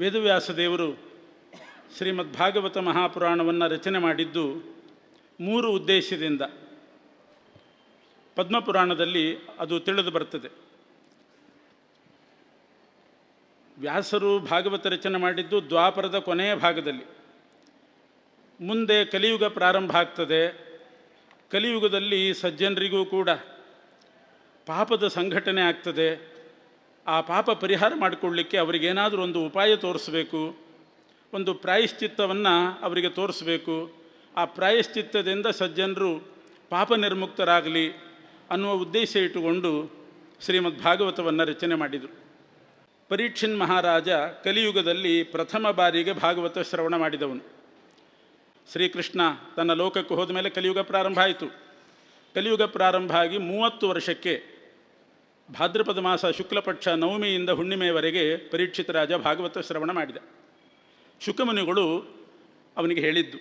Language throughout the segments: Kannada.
ವೇದವ್ಯಾಸ ದೇವರು ಶ್ರೀಮದ್ ಭಾಗವತ ಮಹಾಪುರಾಣವನ್ನು ರಚನೆ ಮಾಡಿದ್ದು ಮೂರು ಉದ್ದೇಶದಿಂದ. ಪದ್ಮಪುರಾಣದಲ್ಲಿ ಅದು ತಿಳಿದು ಬರ್ತದೆ. ವ್ಯಾಸರು ಭಾಗವತ ರಚನೆ ಮಾಡಿದ್ದು ದ್ವಾಪರದ ಕೊನೆಯ ಭಾಗದಲ್ಲಿ. ಮುಂದೆ ಕಲಿಯುಗ ಪ್ರಾರಂಭ ಆಗ್ತದೆ. ಕಲಿಯುಗದಲ್ಲಿ ಸಜ್ಜನರಿಗೂ ಕೂಡ ಪಾಪದ ಸಂಘಟನೆ ಆಗ್ತದೆ. ಆ ಪಾಪ ಪರಿಹಾರ ಮಾಡಿಕೊಳ್ಳಿಕ್ಕೆ ಅವರಿಗೇನಾದರೂ ಒಂದು ಉಪಾಯ ತೋರಿಸ್ಬೇಕು, ಒಂದು ಪ್ರಾಯಶ್ಚಿತ್ತವನ್ನು ಅವರಿಗೆ ತೋರಿಸ್ಬೇಕು. ಆ ಪ್ರಾಯಶ್ಚಿತ್ತದಿಂದ ಸಜ್ಜನರು ಪಾಪ ನಿರ್ಮುಕ್ತರಾಗಲಿ ಅನ್ನುವ ಉದ್ದೇಶ ಇಟ್ಟುಕೊಂಡು ಶ್ರೀಮದ್ ಭಾಗವತವನ್ನು ರಚನೆ ಮಾಡಿದರು. ಪರೀಕ್ಷಿನ್ ಮಹಾರಾಜ ಕಲಿಯುಗದಲ್ಲಿ ಪ್ರಥಮ ಬಾರಿಗೆ ಭಾಗವತ ಶ್ರವಣ ಮಾಡಿದವನು. ಶ್ರೀಕೃಷ್ಣ ತನ್ನ ಲೋಕಕ್ಕೆ ಹೋದ ಮೇಲೆ ಕಲಿಯುಗ ಪ್ರಾರಂಭ ಆಯಿತು. ಕಲಿಯುಗ ಪ್ರಾರಂಭ ಆಗಿ ಮೂವತ್ತು ವರ್ಷಕ್ಕೆ ಭಾದ್ರಪದ ಮಾಸ ಶುಕ್ಲಪಕ್ಷ ನವಮಿಯಿಂದ ಹುಣ್ಣಿಮೆಯವರೆಗೆ ಪರೀಕ್ಷಿತ ರಾಜ ಭಾಗವತ ಶ್ರವಣ ಮಾಡಿದ. ಶುಕಮುನಿಗಳು ಅವನಿಗೆ ಹೇಳಿದ್ದು,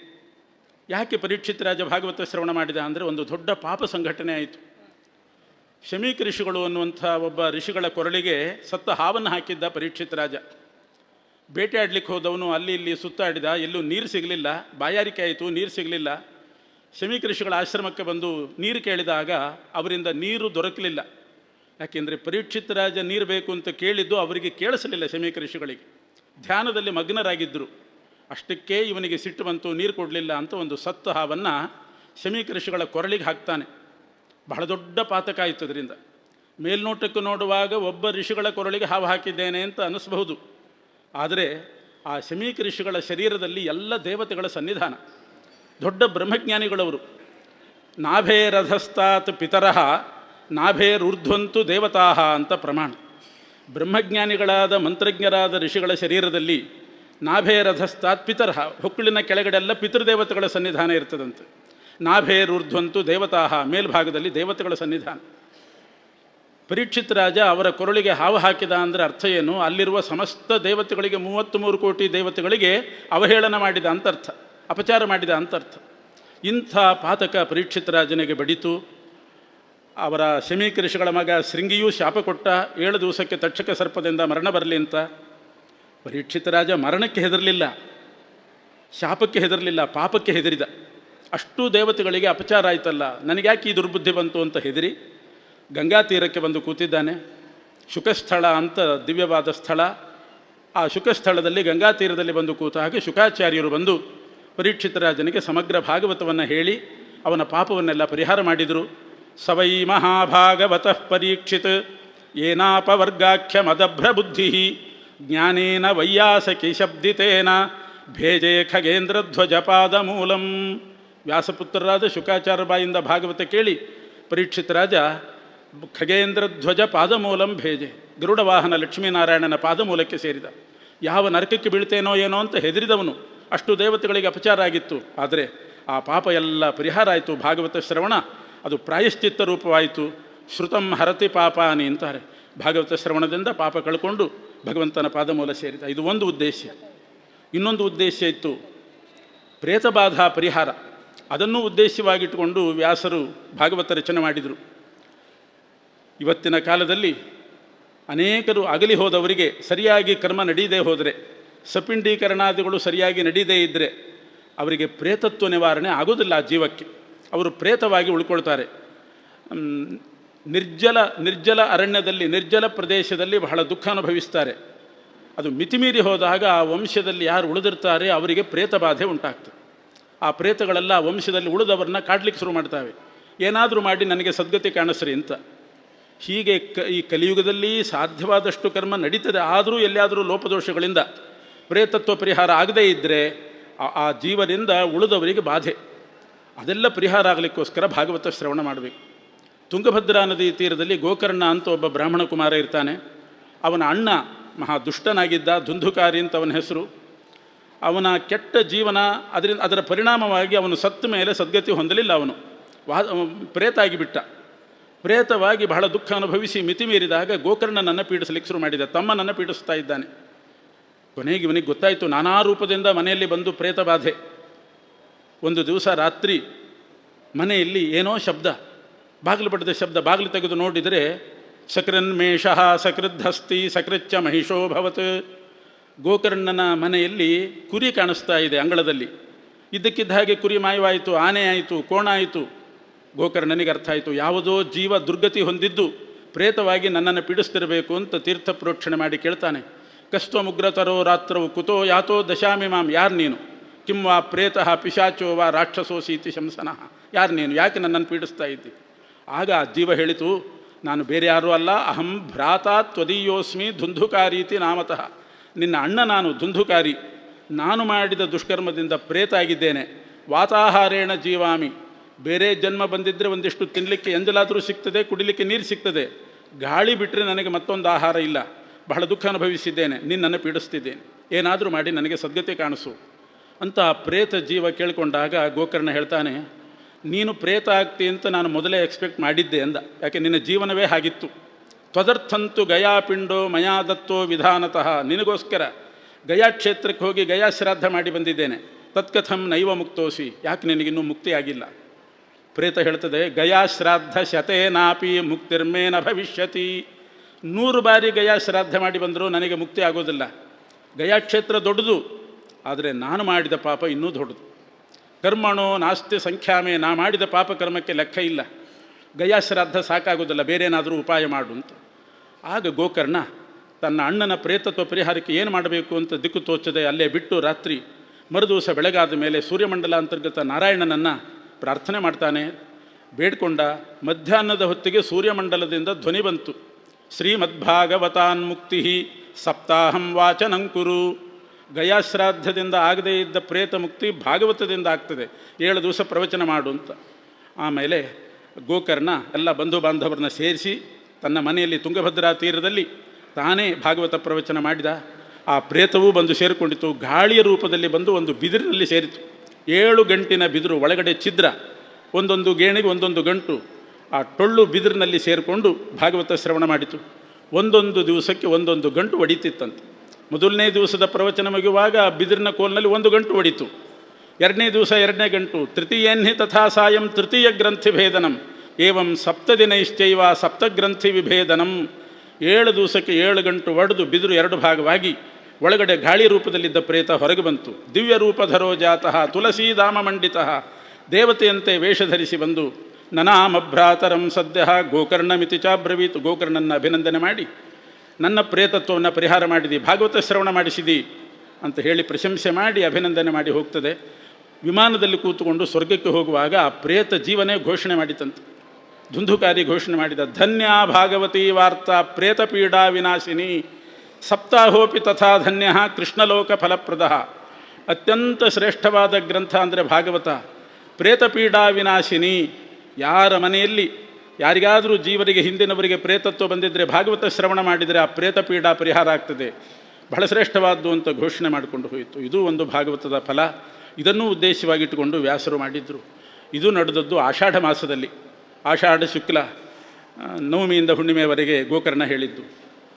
ಯಾಕೆ ಪರೀಕ್ಷಿತ ರಾಜ ಭಾಗವತ ಶ್ರವಣ ಮಾಡಿದ ಅಂದರೆ ಒಂದು ದೊಡ್ಡ ಪಾಪ ಸಂಘಟನೆ ಆಯಿತು. ಶಮೀಕ ಋಷಿಗಳು ಅನ್ನುವಂಥ ಒಬ್ಬ ಋಷಿಗಳ ಕೊರಳಿಗೆ ಸತ್ತ ಹಾವನ್ನು ಹಾಕಿದ್ದ ಪರೀಕ್ಷಿತ ರಾಜ. ಬೇಟೆಯಾಡ್ಲಿಕ್ಕೆ ಹೋದವನು ಅಲ್ಲಿ ಇಲ್ಲಿ ಸುತ್ತಾಡಿದ, ಎಲ್ಲೂ ನೀರು ಸಿಗಲಿಲ್ಲ, ಬಾಯಾರಿಕೆ ಆಯಿತು, ನೀರು ಸಿಗಲಿಲ್ಲ. ಶಮೀಕ ಋಷಿಗಳ ಆಶ್ರಮಕ್ಕೆ ಬಂದು ನೀರು ಕೇಳಿದಾಗ ಅವರಿಂದ ನೀರು ದೊರಕಲಿಲ್ಲ. ಯಾಕೆಂದರೆ ಪರೀಕ್ಷಿತ ರಾಜ ನೀರು ಬೇಕು ಅಂತ ಕೇಳಿದ್ದು ಅವರಿಗೆ ಕೇಳಿಸಲಿಲ್ಲ ಶಮೀಕ ಋಷಿಗಳಿಗೆ ಧ್ಯಾನದಲ್ಲಿ ಮಗ್ನರಾಗಿದ್ದರು ಅಷ್ಟಕ್ಕೆ ಇವನಿಗೆ ಸಿಟ್ಟು ಬಂತು, ನೀರು ಕೊಡಲಿಲ್ಲ ಅಂತ ಒಂದು ಸತ್ತು ಹಾವನ್ನು ಶಮೀಕ ಕೊರಳಿಗೆ ಹಾಕ್ತಾನೆ. ಬಹಳ ದೊಡ್ಡ ಪಾತಕ ಆಯಿತು ಅದರಿಂದ. ಮೇಲ್ನೋಟಕ್ಕೆ ನೋಡುವಾಗ ಒಬ್ಬ ಋಷಿಗಳ ಕೊರಳಿಗೆ ಹಾವು ಹಾಕಿದ್ದೇನೆ ಅಂತ ಅನ್ನಿಸ್ಬಹುದು. ಆದರೆ ಆ ಶಮೀಕ ಋಷಿಗಳ ಶರೀರದಲ್ಲಿ ಎಲ್ಲ ದೇವತೆಗಳ ಸನ್ನಿಧಾನ. ದೊಡ್ಡ ಬ್ರಹ್ಮಜ್ಞಾನಿಗಳವರು. ನಾಭೇ ರಥಸ್ತಾತ್ ಪಿತರಃ ನಾಭೇರೂರ್ಧ್ವಂತು ದೇವತಾ ಅಂತ ಪ್ರಮಾಣ. ಬ್ರಹ್ಮಜ್ಞಾನಿಗಳಾದ ಮಂತ್ರಜ್ಞರಾದ ಋಷಿಗಳ ಶರೀರದಲ್ಲಿ ನಾಭೇರಥಸ್ತಾತ್ ಪಿತರ ಹೊಕ್ಕಳಿನ ಕೆಳಗಡೆಲ್ಲ ಪಿತೃದೇವತೆಗಳ ಸನ್ನಿಧಾನ ಇರ್ತದಂತೆ. ನಾಭೇರುರ್ಧ್ವಂತು ದೇವತಾ ಮೇಲ್ಭಾಗದಲ್ಲಿ ದೇವತೆಗಳ ಸನ್ನಿಧಾನ. ಪರೀಕ್ಷಿತ್ ರಾಜ ಅವರ ಕೊರಳಿಗೆ ಹಾವು ಹಾಕಿದ ಅಂದರೆ ಅರ್ಥ ಏನು? ಅಲ್ಲಿರುವ ಸಮಸ್ತ ದೇವತೆಗಳಿಗೆ ಮೂವತ್ತು ಮೂರು ಕೋಟಿ ದೇವತೆಗಳಿಗೆ ಅವಹೇಳನ ಮಾಡಿದ ಅಂತರ್ಥ ಅಪಚಾರ ಮಾಡಿದ ಅಂತರ್ಥ ಇಂಥ ಪಾತಕ ಪರೀಕ್ಷಿತ್ ರಾಜನಿಗೆ ಬಡಿತು. ಅವರ ಶಮೀಕೃಷಿಗಳ ಮಗ ಶೃಂಗಿಯೂ ಶಾಪ ಕೊಟ್ಟ ಏಳು ದಿವಸಕ್ಕೆ ತಕ್ಷಕ ಸರ್ಪದಿಂದ ಮರಣ ಬರಲಿ ಅಂತ. ಪರೀಕ್ಷಿತ ರಾಜ ಮರಣಕ್ಕೆ ಹೆದರಲಿಲ್ಲ. ಶಾಪಕ್ಕೆ ಹೆದರಲಿಲ್ಲ, ಪಾಪಕ್ಕೆ ಹೆದರಿದ. ಅಷ್ಟು ದೇವತೆಗಳಿಗೆ ಅಪಚಾರ ಆಯ್ತಲ್ಲ, ನನಗ್ಯಾಕೆ ಈ ದುರ್ಬುದ್ಧಿ ಬಂತು ಅಂತ ಹೆದರಿ ಗಂಗಾ ತೀರಕ್ಕೆ ಬಂದು ಕೂತಿದ್ದಾನೆ. ಶುಕಸ್ಥಳ ಅಂತ ದಿವ್ಯವಾದ ಸ್ಥಳ. ಆ ಶುಕಸ್ಥಳದಲ್ಲಿ, ಗಂಗಾ ತೀರದಲ್ಲಿ ಬಂದು ಕೂತ ಹಾಗೆ ಶುಕಾಚಾರ್ಯರು ಬಂದು ಪರೀಕ್ಷಿತ ರಾಜನಿಗೆ ಸಮಗ್ರ ಭಾಗವತವನ್ನು ಹೇಳಿ ಅವನ ಪಾಪವನ್ನೆಲ್ಲ ಪರಿಹಾರ ಮಾಡಿದರು. ಸವೈ ಮಹಾಭಾಗವತಃ ಪರೀಕ್ಷಿತ್. ಏನಾಪವರ್ಗಾಖ್ಯ ಬುದ್ಧಿ ಜ್ಞಾನೇನ ವೈಯಾಸಕಿ ಶಬ್ದಿತೇನ ಭೇಜೆ ಖಗೇಂದ್ರಧ್ವಜ ಪಾದ ಮೂಲಂ ವ್ಯಾಸಪುತ್ರರಾದ ಶುಕಾಚಾರ ಬಾಯಿಂದ ಭಾಗವತ ಕೇಳಿ, ಪರೀಕ್ಷಿತ ರಾಜ ಖಗೇಂದ್ರ ಧ್ವಜ ಪಾದಮೂಲಂ ಭೇಜೆ. ಗರುಡವಾಹನ ಲಕ್ಷ್ಮೀನಾರಾಯಣನ ಪಾದಮೂಲಕ್ಕೆ ಸೇರಿದ. ಯಾವ ನರಕಕ್ಕೆ ಬೀಳ್ತೇನೋ ಏನೋ ಅಂತ ಹೆದರಿದವನು. ಅಷ್ಟು ದೇವತೆಗಳಿಗೆ ಅಪಚಾರ ಆಗಿತ್ತು. ಆದರೆ ಆ ಪಾಪ ಎಲ್ಲ ಪರಿಹಾರ ಆಯಿತು ಭಾಗವತ ಶ್ರವಣ. ಅದು ಪ್ರಾಯಶ್ಚಿತ್ತ ರೂಪವಾಯಿತು. ಶ್ರುತಂ ಹರತಿ ಪಾಪಾನಿ ಅಂತಾರೆ. ಭಾಗವತ ಶ್ರವಣದಿಂದ ಪಾಪ ಕಳ್ಕೊಂಡು ಭಗವಂತನ ಪಾದಮೂಲ ಸೇರಿದ. ಇದು ಒಂದು ಉದ್ದೇಶ. ಇನ್ನೊಂದು ಉದ್ದೇಶ ಇತ್ತು. ಪ್ರೇತಬಾಧ ಪರಿಹಾರ. ಅದನ್ನು ಉದ್ದೇಶವಾಗಿಟ್ಟುಕೊಂಡು ವ್ಯಾಸರು ಭಾಗವತ ರಚನೆ ಮಾಡಿದರು. ಇವತ್ತಿನ ಕಾಲದಲ್ಲಿ ಅನೇಕರು ಅಗಲಿ ಹೋದವರಿಗೆ ಸರಿಯಾಗಿ ಕರ್ಮ ನಡೆಯದೇ ಹೋದರೆ, ಸಪಿಂಡೀಕರಣಾದಿಗಳು ಸರಿಯಾಗಿ ನಡೀದೇ ಇದ್ದರೆ ಅವರಿಗೆ ಪ್ರೇತತ್ವ ನಿವಾರಣೆ ಆಗೋದಿಲ್ಲ ಆ ಜೀವಕ್ಕೆ. ಅವರು ಪ್ರೇತವಾಗಿ ಉಳ್ಕೊಳ್ತಾರೆ. ನಿರ್ಜಲ ನಿರ್ಜಲ ಅರಣ್ಯದಲ್ಲಿ, ನಿರ್ಜಲ ಪ್ರದೇಶದಲ್ಲಿ ಬಹಳ ದುಃಖ ಅನುಭವಿಸ್ತಾರೆ. ಅದು ಮಿತಿಮೀರಿ ಹೋದಾಗ ಆ ವಂಶದಲ್ಲಿ ಯಾರು ಉಳಿದಿರ್ತಾರೆ ಅವರಿಗೆ ಪ್ರೇತ ಬಾಧೆ ಉಂಟಾಗ್ತದೆ. ಆ ಪ್ರೇತಗಳೆಲ್ಲ ಆ ವಂಶದಲ್ಲಿ ಉಳಿದವರನ್ನ ಕಾಡ್ಲಿಕ್ಕೆ ಶುರು ಮಾಡ್ತಾವೆ. ಏನಾದರೂ ಮಾಡಿ ನನಗೆ ಸದ್ಗತಿ ಕಾಣಿಸ್ರಿ ಅಂತ. ಹೀಗೆ ಕ, ಈ ಕಲಿಯುಗದಲ್ಲಿ ಸಾಧ್ಯವಾದಷ್ಟು ಕರ್ಮ ನಡೀತದೆ. ಆದರೂ ಎಲ್ಲಿಯಾದರೂ ಲೋಪದೋಷಗಳಿಂದ ಪ್ರೇತತ್ವ ಪರಿಹಾರ ಆಗದೇ ಇದ್ದರೆ ಆ ಜೀವನಿಂದ ಉಳಿದವರಿಗೆ ಬಾಧೆ. ಅದೆಲ್ಲ ಪರಿಹಾರ ಆಗಲಿಕ್ಕೋಸ್ಕರ ಭಾಗವತ ಶ್ರವಣ ಮಾಡಬೇಕು. ತುಂಗಭದ್ರಾ ನದಿ ತೀರದಲ್ಲಿ ಗೋಕರ್ಣ ಅಂತ ಒಬ್ಬ ಬ್ರಾಹ್ಮಣ ಕುಮಾರ ಇರ್ತಾನೆ. ಅವನ ಅಣ್ಣ ಮಹಾ ದುಷ್ಟನಾಗಿದ್ದ ಧುಂಧುಕಾರಿ ಅಂತ ಅವನ ಹೆಸರು. ಅವನ ಕೆಟ್ಟ ಜೀವನ ಅದರಿಂದ ಅದರ ಪರಿಣಾಮವಾಗಿ ಅವನು ಸತ್ತ ಮೇಲೆ ಸದ್ಗತಿ ಹೊಂದಲಿಲ್ಲ ಅವನು. ವಾ, ಪ್ರೇತ ಆಗಿಬಿಟ್ಟ. ಪ್ರೇತವಾಗಿ ಬಹಳ ದುಃಖ ಅನುಭವಿಸಿ ಮಿತಿ ಮೀರಿದಾಗ ಗೋಕರ್ಣನನ್ನು ಪೀಡಿಸಲಿಕ್ಕೆ ಶುರು ಮಾಡಿದ. ತಮ್ಮನನ್ನು ಪೀಡಿಸ್ತಾ ಇದ್ದಾನೆ. ಕೊನೆಗೆ ಇವನಿಗೆ ಗೊತ್ತಾಯಿತು, ನಾನಾ ರೂಪದಿಂದ ಮನೆಯಲ್ಲಿ ಬಂದು ಪ್ರೇತ ಬಾಧೆ ಒಂದು ದಿವಸ ರಾತ್ರಿ ಮನೆಯಲ್ಲಿ ಏನೋ ಶಬ್ದ, ಬಾಗಿಲು ಪಡೆದ ಶಬ್ದ, ಬಾಗಿಲು ತೆಗೆದು ನೋಡಿದರೆ, ಸಕೃನ್ಮೇಷ ಸಕೃದ್ಧಸ್ತಿ ಸಕೃಚ್ಚ ಮಹಿಷೋ ಭವತ್. ಗೋಕರ್ಣನ ಮನೆಯಲ್ಲಿ ಕುರಿ ಕಾಣಿಸ್ತಾ ಇದೆ ಅಂಗಳದಲ್ಲಿ. ಇದ್ದಕ್ಕಿದ್ದ ಹಾಗೆ ಕುರಿ ಮಾಯವಾಯಿತು, ಆನೆ ಆಯಿತು, ಕೋಣ ಆಯಿತು. ಗೋಕರ್ಣನಿಗೆ ಅರ್ಥ ಆಯಿತು, ಯಾವುದೋ ಜೀವ ದುರ್ಗತಿ ಹೊಂದಿದ್ದು, ಪ್ರೇತವಾಗಿ ನನ್ನನ್ನು ಪೀಡಿಸ್ತಿರಬೇಕು ಅಂತ ತೀರ್ಥ ಪ್ರೋಕ್ಷಣೆ ಮಾಡಿ ಕೇಳ್ತಾನೆ. ಕಸ್ತ್ವ ಮುಗ್ರತರೋ ರಾತ್ರವು ಕುತೋ ಯಾತೋ ದಶಾಮಿ ಮಾಮ್ ಯಾರು ನೀನು? ಕಿಂ ವಾ ಪ್ರೇತಃ ಪಿಶಾಚೋ ವಾ ರಾಕ್ಷಸೋಸೀತಿ ಶಂಸನಃ. ಯಾರು ನೀನು? ಯಾಕೆ ನನ್ನನ್ನು ಪೀಡಿಸ್ತಾ ಇದ್ದಿ? ಆಗ ಆ ಜೀವ ಹೇಳಿತು, ನಾನು ಬೇರೆ ಯಾರೂ ಅಲ್ಲ, ಅಹಂ ಭ್ರಾತ ತ್ವದೀಯೋಸ್ಮಿ ಧುಂಧುಕಾರೀತಿ ನಾಮತಃ. ನಿನ್ನ ಅಣ್ಣ ನಾನು ಧುಂಧುಕಾರಿ. ನಾನು ಮಾಡಿದ ದುಷ್ಕರ್ಮದಿಂದ ಪ್ರೇತ ಆಗಿದ್ದೇನೆ. ವಾತಾಹಾರೇಣ ಜೀವಾಮಿ. ಬೇರೆ ಜನ್ಮ ಬಂದಿದ್ದರೆ ಒಂದಿಷ್ಟು ತಿನ್ನಲಿಕ್ಕೆ ಎಂಜಲಾದರೂ ಸಿಗ್ತದೆ, ಕುಡಿಲಿಕ್ಕೆ ನೀರು ಸಿಗ್ತದೆ. ಗಾಳಿ ಬಿಟ್ಟರೆ ನನಗೆ ಮತ್ತೊಂದು ಆಹಾರ ಇಲ್ಲ. ಬಹಳ ದುಃಖ ಅನುಭವಿಸಿದ್ದೇನೆ ನಿನ್ನನ್ನು ಪೀಡಿಸ್ತಿದ್ದೇನೆ ಏನಾದರೂ ಮಾಡಿ ನನಗೆ ಸದ್ಗತಿ ಕಾಣಿಸು. ಅಂತ ಪ್ರೇತ ಜೀವ ಕೇಳಿಕೊಂಡಾಗ ಗೋಕರ್ಣ ಹೇಳ್ತಾನೆ, ನೀನು ಪ್ರೇತ ಆಗ್ತಿ ಅಂತ ನಾನು ಮೊದಲೇ ಎಕ್ಸ್ಪೆಕ್ಟ್ ಮಾಡಿದ್ದೆ ಅಂದ. ಯಾಕೆ ನಿನ್ನ ಜೀವನವೇ ಹಾಗಿತ್ತು. ತ್ವದರ್ಥಂತು ಗಯಾಪಿಂಡೋ ಮಯಾ ದತ್ತೋ ವಿಧಾನತಃ. ನಿನಗೋಸ್ಕರ ಗಯಾ ಕ್ಷೇತ್ರಕ್ಕೆ ಹೋಗಿ ಗಯಾ ಶ್ರಾದ್ದ ಮಾಡಿ ಬಂದಿದ್ದೇನೆ. ತತ್ಕಥಂ ನೈವ ಮುಕ್ತೋಸಿ. ಯಾಕೆ ನಿನಗಿನ್ನೂ ಮುಕ್ತಿ ಆಗಿಲ್ಲ? ಪ್ರೇತ ಹೇಳ್ತದೆ, ಗಯಾ ಶ್ರಾದ್ದ ಶತೇನಾಪಿ ಮುಕ್ತಿರ್ಮೇನ ಭವಿಷ್ಯತಿ. ನೂರು ಬಾರಿ ಗಯಾ ಶ್ರಾದ್ದ ಮಾಡಿ ಬಂದರೂ ನನಗೆ ಮುಕ್ತಿ ಆಗೋದಿಲ್ಲ. ಗಯಾ ಕ್ಷೇತ್ರ ದೊಡ್ಡದು. ಆದರೆ ನಾನು ಮಾಡಿದ ಪಾಪ ಇನ್ನೂ ದೊಡ್ಡದು. ಕರ್ಮಣೋ ನಾಸ್ತಿ ಸಂಖ್ಯಾಮೆ, ನಾ ಮಾಡಿದ ಪಾಪ ಕರ್ಮಕ್ಕೆ ಲೆಕ್ಕ ಇಲ್ಲ. ಗಯಾ ಶ್ರಾದ್ದ ಸಾಕಾಗೋದಿಲ್ಲ, ಬೇರೇನಾದರೂ ಉಪಾಯ ಮಾಡು ಅಂತ. ಆಗ ಗೋಕರ್ಣ ತನ್ನ ಅಣ್ಣನ ಪ್ರೇತತ್ವ ಪರಿಹಾರಕ್ಕೆ ಏನು ಮಾಡಬೇಕು ಅಂತ ದಿಕ್ಕು ತೋಚದೆ ಅಲ್ಲೇ ಬಿಟ್ಟು ರಾತ್ರಿ ಮರುದಿವಸ ಬೆಳಗಾದ ಮೇಲೆ ಸೂರ್ಯಮಂಡಲ ಅಂತರ್ಗತ ನಾರಾಯಣನನ್ನು ಪ್ರಾರ್ಥನೆ ಮಾಡ್ತಾನೆ. ಬೇಡ್ಕೊಂಡ, ಮಧ್ಯಾಹ್ನದ ಹೊತ್ತಿಗೆ ಸೂರ್ಯಮಂಡಲದಿಂದ ಧ್ವನಿ ಬಂತು. ಶ್ರೀಮದ್ಭಾಗವತಾನ್ ಮುಕ್ತಿ ಸಪ್ತಾಹಂ ವಾಚನಂಕುರು. ಗಯಾಶ್ರಾದ್ದದಿಂದ ಆಗದೇ ಇದ್ದ ಪ್ರೇತ ಮುಕ್ತಿ ಭಾಗವತದಿಂದ ಆಗ್ತದೆ. ಏಳು ದಿವಸ ಪ್ರವಚನ ಮಾಡು ಅಂತ. ಆಮೇಲೆ ಗೋಕರ್ಣ ಎಲ್ಲ ಬಂಧು ಬಾಂಧವರನ್ನ ಸೇರಿಸಿ ತನ್ನ ಮನೆಯಲ್ಲಿ ತುಂಗಭದ್ರಾ ತೀರದಲ್ಲಿ ತಾನೇ ಭಾಗವತ ಪ್ರವಚನ ಮಾಡಿದ. ಆ ಪ್ರೇತವೂ ಬಂದು ಸೇರಿಕೊಂಡಿತು. ಗಾಳಿಯ ರೂಪದಲ್ಲಿ ಬಂದು ಒಂದು ಬಿದಿರಿನಲ್ಲಿ ಸೇರಿತು. ಏಳು ಗಂಟಿನ ಬಿದಿರು, ಒಳಗಡೆ ಛಿದ್ರ, ಒಂದೊಂದು ಗೇಣಿಗೆ ಒಂದೊಂದು ಗಂಟು, ಆ ಟೊಳ್ಳು ಬಿದಿರಿನಲ್ಲಿ ಸೇರಿಕೊಂಡು ಭಾಗವತ ಶ್ರವಣ ಮಾಡಿತು. ಒಂದೊಂದು ದಿವಸಕ್ಕೆ ಒಂದೊಂದು ಗಂಟು ಹೊಡಿತಿತ್ತಂತೆ ಮೊದಲನೇ ದಿವಸದ ಪ್ರವಚನ ಮುಗಿಯುವಾಗ ಬಿದಿರಿನ ಕೋಲ್ನಲ್ಲಿ ಒಂದು ಗಂಟು ಹೊಡಿತು ಎರಡನೇ ದಿವಸ ಎರಡನೇ ಗಂಟು. ತೃತೀಯನ್ಹಿ ತಥಾ ಸಾಯಂ ತೃತೀಯ ಗ್ರಂಥಿ ಭೇದನಂ. ಏವಂ ಸಪ್ತದಿನೈಶ್ಚೈವ ಸಪ್ತಗ್ರಂಥಿ ವಿಭೇದನಂ. ಏಳು ದಿವಸಕ್ಕೆ ಏಳು ಗಂಟು ಒಡೆದು ಬಿದಿರು ಎರಡು ಭಾಗವಾಗಿ ಒಳಗಡೆ ಗಾಳಿ ರೂಪದಲ್ಲಿದ್ದ ಪ್ರೇತ ಹೊರಗೆ ಬಂತು. ದಿವ್ಯ ರೂಪಧರೋ ಜಾತಃ ತುಳಸೀಧಾಮ ಮಂಡಿತಃ. ದೇವತೆಯಂತೆ ವೇಷ ಧರಿಸಿ ಬಂದು ನನಾಮಭ್ರಾತರಂ ಸದ್ಯ ಗೋಕರ್ಣಮಿತಿ ಚಾಬ್ರವೀತು. ಗೋಕರ್ಣನ ಅಭಿನಂದನೆ ಮಾಡಿ. ನನ್ನ ಪ್ರೇತತ್ವವನ್ನು ಪರಿಹಾರ ಮಾಡಿದಿ, ಭಾಗವತ ಶ್ರವಣ ಮಾಡಿಸಿದಿ ಅಂತ ಹೇಳಿ ಪ್ರಶಂಸೆ ಮಾಡಿ, ಅಭಿನಂದನೆ ಮಾಡಿ ಹೋಗ್ತದೆ. ವಿಮಾನದಲ್ಲಿ ಕೂತುಕೊಂಡು ಸ್ವರ್ಗಕ್ಕೆ ಹೋಗುವಾಗ ಆ ಪ್ರೇತ ಜೀವನೇ ಘೋಷಣೆ ಮಾಡಿತಂತೆ. ಧುಂಧುಕಾರಿ ಘೋಷಣೆ ಮಾಡಿದ, ಧನ್ಯ ಭಾಗವತಿ ವಾರ್ತಾ, ಪ್ರೇತ ಪೀಡಾ ವಿನಾಶಿನಿ, ಸಪ್ತಾಹೋಪಿ ತಥಾ ಧನ್ಯ, ಕೃಷ್ಣಲೋಕ ಫಲಪ್ರದ. ಅತ್ಯಂತ ಶ್ರೇಷ್ಠವಾದ ಗ್ರಂಥ ಅಂದರೆ ಭಾಗವತ. ಪ್ರೇತ ಪೀಡಾ ವಿನಾಶಿನಿ, ಯಾರ ಮನೆಯಲ್ಲಿ ಯಾರಿಗಾದರೂ ಜೀವರಿಗೆ ಹಿಂದಿನವರಿಗೆ ಪ್ರೇತತ್ವ ಬಂದಿದ್ದರೆ ಭಾಗವತ ಶ್ರವಣ ಮಾಡಿದರೆ ಆ ಪ್ರೇತ ಪೀಡಾ ಪರಿಹಾರ ಆಗ್ತದೆ. ಬಹಳ ಶ್ರೇಷ್ಠವಾದ್ದು ಅಂತ ಘೋಷಣೆ ಮಾಡಿಕೊಂಡು ಹೋಯಿತು. ಇದು ಒಂದು ಭಾಗವತದ ಫಲ. ಇದನ್ನೂ ಉದ್ದೇಶವಾಗಿಟ್ಟುಕೊಂಡು ವ್ಯಾಸರು ಮಾಡಿದ್ರು. ಇದು ನಡೆದದ್ದು ಆಷಾಢ ಮಾಸದಲ್ಲಿ. ಆಷಾಢ ಶುಕ್ಲ ನವಮಿಯಿಂದ ಹುಣ್ಣಿಮೆಯವರೆಗೆ ಗೋಕರ್ಣ ಹೇಳಿದ್ದು.